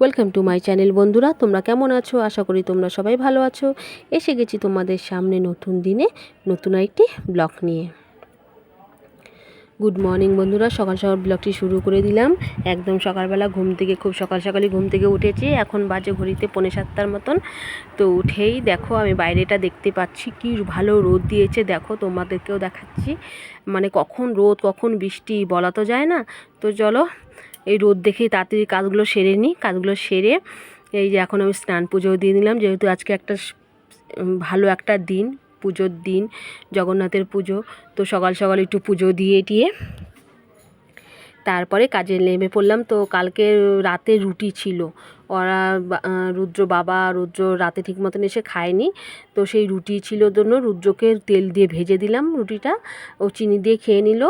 Welcome to my channel বন্ধুরা। তোমরা কেমন আছো? আশা করি তোমরা সবাই ভালো আছো। এসে গেছি তোমাদের সামনে নতুন দিনে, নতুন একটি ব্লগ নিয়ে। গুড মর্নিং বন্ধুরা। সকাল সকাল ব্লগটি শুরু করে দিলাম। একদম সকালবেলা ঘুম থেকে, খুব সকাল সকালই ঘুম থেকে উঠেছি। এখন বাজে ঘড়িতে পৌনে সাতটার মতন। তো উঠেই দেখো, আমি বাইরেটা দেখতে পাচ্ছি। কি ভালো রোদ দিয়েছে। দেখো, তোমাদেরকেও দেখাচ্ছি। মানে কখন রোদ, কখন বৃষ্টি, বলা তো যায় না। তো চলো এই রোদ দেখেই তাড়াতাড়ি কাজগুলো সেরে নিই। কাজগুলো সেরে এই যে এখন আমি স্নান পুজোও দিয়ে নিলাম। যেহেতু আজকে একটা ভালো একটা দিন, পুজোর দিন, জগন্নাথের পুজো, তো সকাল সকাল একটু পুজো দিয়ে টিয়ে তারপরে কাজে নেমে পড়লাম। তো কালকে রাতে রুটি ছিল। ওরা রুদ্র বাবা রুদ্র রাতে ঠিক মতন এসে খায়নি। তো সেই রুটি ছিল জন্য রুদ্রকে তেল দিয়ে ভেজে দিলাম রুটিটা। ও চিনি দিয়ে খেয়ে নিল।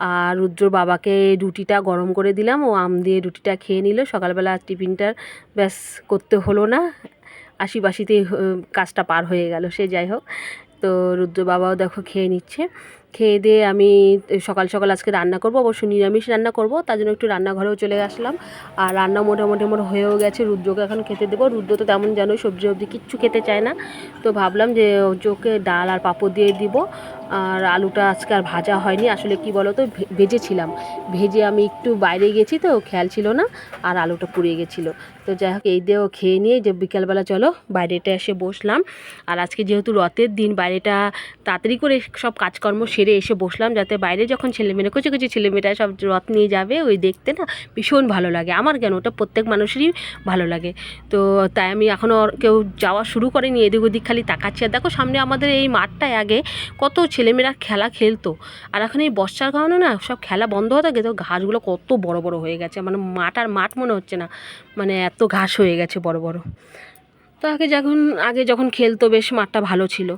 আর রুদ্র বাবাকে রুটিটা গরম করে দিলাম। ও আম দিয়ে রুটিটা খেয়ে নিল। সকালবেলা টিফিনটার ব্যাস করতে হলো না। আশি বাসিতেই কাজটা পার হয়ে গেল সে যাই হোক। তো রুদ্র বাবাও দেখো খেয়ে নিচ্ছে। খেয়ে দিয়ে আমি সকাল সকাল আজকে রান্না করব। অবশ্য নিরামিষ রান্না করব। তার জন্য একটু রান্নাঘরেও চলে আসলাম। আর রান্না মোটামুটি আমার হয়েও গেছে। রুদ্রকে এখন খেতে দেবো। রুদ্র তো তেমন জানো সবজি সবজি কিচ্ছু খেতে চায় না। তো ভাবলাম যে ওকে ডাল আর পাঁপড় দিয়ে দিব। আর আলুটা আজকে আর ভাজা হয়নি। আসলে কি বলো তো ভেজেছিলাম। ভেজে আমি একটু বাইরে গেছি তো, খেয়াল ছিল না, আর আলুটা পুড়িয়ে গেছিল। তো যাই হোক, এই দিয়েও খেয়ে নিয়ে যে বিকালবেলা চলো, বাইরেটা এসে বসলাম। আর আজকে যেহেতু রথের দিন, বাইরেটা তাড়াতাড়ি করে সব কাজকর্ম সেরে এসে বসলাম, যাতে বাইরে যখন ছেলেমেয়েরা কুচি কুচি ছেলেমেয়েরা সব রথ নিয়ে যাবে, ওই দেখতে না ভীষণ ভালো লাগে। আমার কেন, ওটা প্রত্যেক মানুষেরই ভালো লাগে। তো তাই আমি এখনও কেউ যাওয়া শুরু করেনি এদিক ওদিক খালি তাকাচ্ছি। আর দেখো, সামনে আমাদের এই মাঠটায় আগে কত ছেলেমেয়েরা খেলা খেলতো। আর এখন এই বর্ষার কারণে না সব খেলা বন্ধ হয়ে থাকে, তো ঘাসগুলো কত বড় বড় হয়ে গেছে। মানে মাঠ আর মাঠ মনে হচ্ছে না। মানে এত ঘাস হয়ে গেছে বড় বড়। তো আগে যখন আগে যখন খেলতো বেশ মাঠটা ভালো ছিল।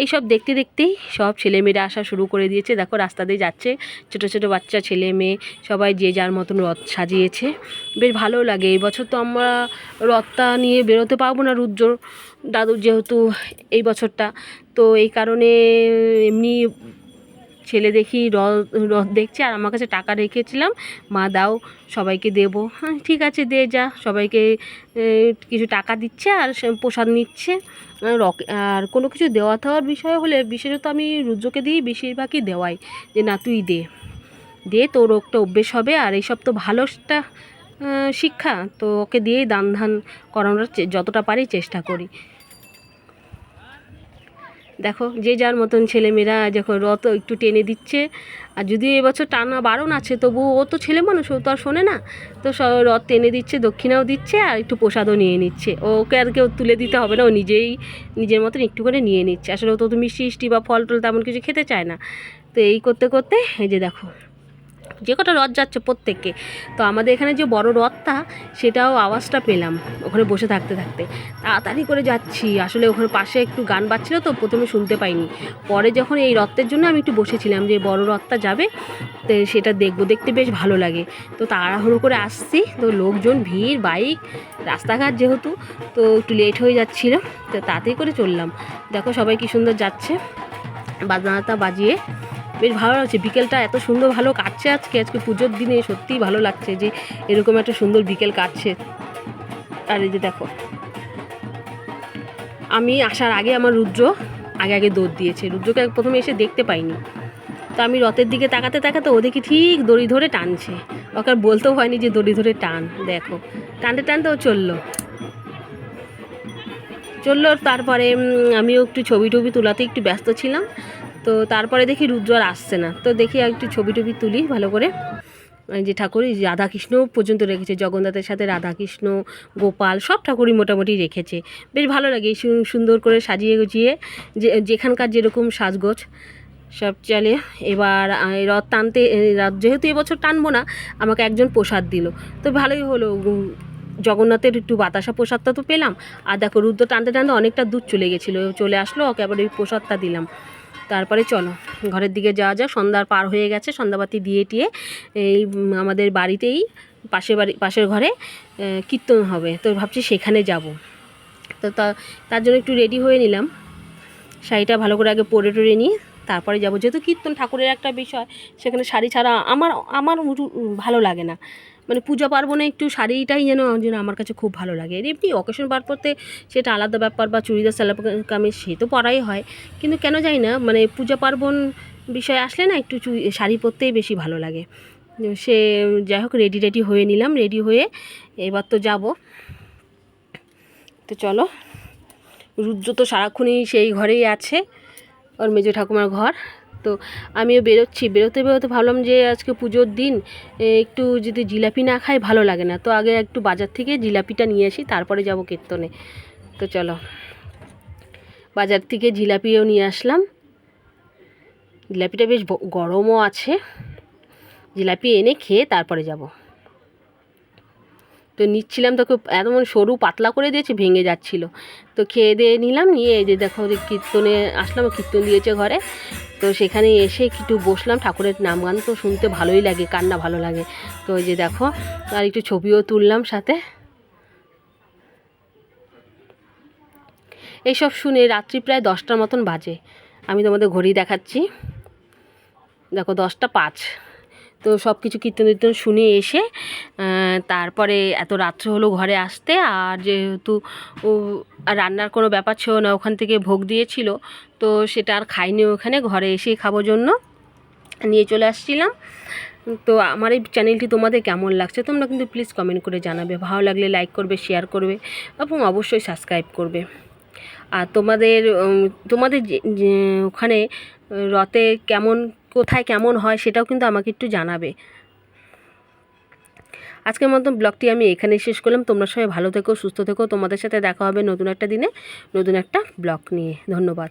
এই সব দেখতে দেখতেই সব ছেলেমেয়েরা আসা শুরু করে দিয়েছে। দেখো রাস্তা দিয়ে যাচ্ছে ছোটো ছোটো বাচ্চা, ছেলে মেয়ে, সবাই যে যার মতন রথ সাজিয়েছে। বেশ ভালো লাগে। এই বছর তো আমরা রথটা নিয়ে বেরোতে পারব না রুদ্র। দাদুর যেহেতু এই বছরটা, তো এই কারণে এমনি ছেলে দেখি রথ রথ দেখছে আর আমার কাছে টাকা রেখেছিলাম। মা দাও সবাইকে দেবো। হ্যাঁ ঠিক আছে দে যা। সবাইকে কিছু টাকা দিচ্ছে আর প্রসাদ নিচ্ছে। আর কোনো কিছু দেওয়া থাওয়ার বিষয় হলে বিশেষত আমি রুদ্রকে দিই বেশিরভাগই দেওয়াই। যে না তুই দে। দে তোর একটা অভ্যেস হবে। আর এইসব তো ভালো একটা আহ, শিক্ষা। তো ওকে দিয়েই দান ধান করানোর যতটা পারি চেষ্টা করি। দেখো, যে যার মতন ছেলেমেয়েরা যখন রত একটু টেনে দিচ্ছে, আর যদি এবছর টানা বারণ আছে তবু ও তো ছেলে মানুষ, ও তো আর শোনে না। তো রথ টেনে দিচ্ছে, দক্ষিণাও দিচ্ছে, আর একটু প্রসাদও নিয়ে নিচ্ছে। ওকে আর কেউ তুলে দিতে হবে না, ও নিজেই, নিজের মতন একটু করে নিয়ে নিচ্ছে। আসলে ও তো মিষ্টি মিষ্টি বা ফল টল তেমন কিছু খেতে চায় না। তো এই করতে করতে, এই যে দেখো যে কটা রথ যাচ্ছে প্রত্যেককে। তো আমাদের এখানে যে বড় রথটা, সেটাও আওয়াজটা পেলাম ওখানে বসে থাকতে থাকতে। তাড়াতাড়ি করে যাচ্ছি, আসলে ওখানে পাশে একটু গান বাজছিল তো, প্রথমে শুনতে পাইনি। পরে যখন এই রথের জন্য আমি একটু বসেছিলাম যে বড় রথটা যাবে, তো সেটা দেখব, দেখতে বেশ ভালো লাগে। তো তাড়াহুড়ো করে আসছি, তো লোকজন, ভিড়, বাইক, রাস্তাঘাট যেহেতু, তো একটু লেট হয়ে যাচ্ছিল, তো তাড়াতাড়ি করে চললাম। দেখো সবাই কি সুন্দর যাচ্ছে। বাজনাটা বাজিয়ে বেশ ভালো লাগছে। বিকেলটা এত সুন্দর ভালো কাটছে আজকে। আজকে পুজোর দিনে সত্যিই ভালো লাগছে যে এরকম একটা সুন্দর বিকেল কাটছে। আর এই যে দেখো, আমি আসার আগে আমার রুদ্র আগে আগে দৌড় দিয়েছে। রুদ্রকে প্রথমে এসে দেখতে পাইনি। তো আমি রথের দিকে তাকাতে তাকাতে ও দেখি ঠিক দড়ি ধরে টানছে। ওকে আর বলতেও হয়নি যে দড়ি ধরে টান। দেখো, টানতে টানতে ও চলল। চলল, তারপরে আমিও একটু ছবি টবি তোলাতে একটু ব্যস্ত ছিলাম। তো তারপরে দেখি রুদ্র আর আসছে না। তো দেখি একটু ছবি টবি তুলি ভালো করে। যে ঠাকুর রাধাকৃষ্ণ পর্যন্ত রেখেছে, জগন্নাথের সাথে রাধাকৃষ্ণ, গোপাল সব ঠাকুরই মোটামুটি রেখেছে। বেশ ভালো লাগে সুন্দর করে সাজিয়ে গুছিয়ে যে, যেখানকার যেরকম সাজগোজ সব চলে। এবার রথ টানতে রথ যেহেতু এবছর টানবো না, আমাকে একজন প্রসাদ দিল। তো ভালোই হলো জগন্নাথের একটু বাতাসা প্রসাদটা তো পেলাম। আর দেখো রুদ্র টানতে টানতে অনেকটা দূর চলে গেছিল, চলে আসলো ওকে আবার ওই প্রসাদটা দিলাম। তারপরে চলো, ঘরের দিকে যাওয়া যাক। সন্ধ্যার পার হয়ে গেছে, সন্ধ্যাবাতি দিয়ে টিয়ে এই আমাদের বাড়িতেই পাশের বাড়ি, পাশের ঘরে কীর্তন হবে। তো ভাবছি সেখানে যাব। তো তার জন্য একটু রেডি হয়ে নিলাম। শাড়িটা ভালো করে আগে পরে টরে নিই তারপরে যাব। যেহেতু কীর্তন ঠাকুরের একটা বিষয়, সেখানে শাড়ি ছাড়া আমার আমার ভালো লাগে না। মানে পূজা পার্বণে একটু শাড়িটাই যেন যেন আমার কাছে খুব ভালো লাগে। এমনি অকেশন পারপতে সেটা আলাদা ব্যাপার বা চুড়িদার সালোয়ার কামিজ সে তো পরাই হয়। কিন্তু কেন জানি না মানে পূজা পার্বণ বিষয় আসলে না একটু চুড়ি, শাড়ি পরতেই বেশি ভালো লাগে। সে যাই হোক রেডি রেডি হয়ে নিলাম রেডি হয়ে এবার তো যাব। তো চলো, রুদ্র তো সারাক্ষণই সেই ঘরেই আছে। ওর মেজো ঠাকুমার ঘর। তো আমিও বেরোচ্ছি। বেরোতে বেরোতে ভাবলাম যে আজকে পুজোর দিন একটু যদি জিলাপি না খাই ভালো লাগে না। তো আগে একটু বাজার থেকে জিলাপিটা নিয়ে আসি, তারপরে যাব কীর্তনে। তো চলো, বাজার থেকে জিলাপিও নিয়ে আসলাম। জিলাপিটা বেশ গরমও আছে। জিলাপি এনে খেয়ে তারপরে যাব। তো নিচ্ছিলাম তো খুব এমন সরু পাতলা করে দিয়েছে, ভেঙে যাচ্ছিল। তো খেয়ে দিয়ে নিলাম, নিয়ে এই যে দেখো যে কীর্তনে আসলাম, কীর্তন দিয়েছে ঘরে। তো সেখানে এসে একটু বসলাম, ঠাকুরের নাম গান তো শুনতে ভালোই লাগে, কান্না ভালো লাগে। তো ওই যে দেখো, আর একটু ছবিও তুললাম সাথে। এইসব শুনে রাত্রি প্রায় দশটার মতন বাজে। আমি তোমাদের ঘড়ি দেখাচ্ছি। দেখো, দশটা পাঁচ। তো সব কিছু কীর্তন টীর্তন শুনে এসে তারপরে এত রাত্র হলো ঘরে আসতে। আর যেহেতু রান্নার কোনো ব্যাপার ছিল না, ওখান থেকে ভোগ দিয়েছিল, তো সেটা আর খাইনি ওখানে। ঘরে এসেই খাব জন্য নিয়ে চলে আসছিলাম। তো আমার এই চ্যানেলটি তোমাদের কেমন লাগছে তোমরা কিন্তু প্লিজ কমেন্ট করে জানাবে। ভালো লাগলে লাইক করবে শেয়ার করবে এবং অবশ্যই সাবস্ক্রাইব করবে। আর তোমাদের তোমাদের ওখানে রথে কেমন কোথায় কেমন হয় সেটাও কিন্তু আমাকে একটু জানাবে। আজকের মতন ব্লগটি আমি এখানে শেষ করলাম। তোমরা সবাই ভালো থেকো, সুস্থ থেকো। তোমাদের সাথে দেখা হবে নতুন একটা দিনে, নতুন একটা ব্লগ নিয়ে। ধন্যবাদ।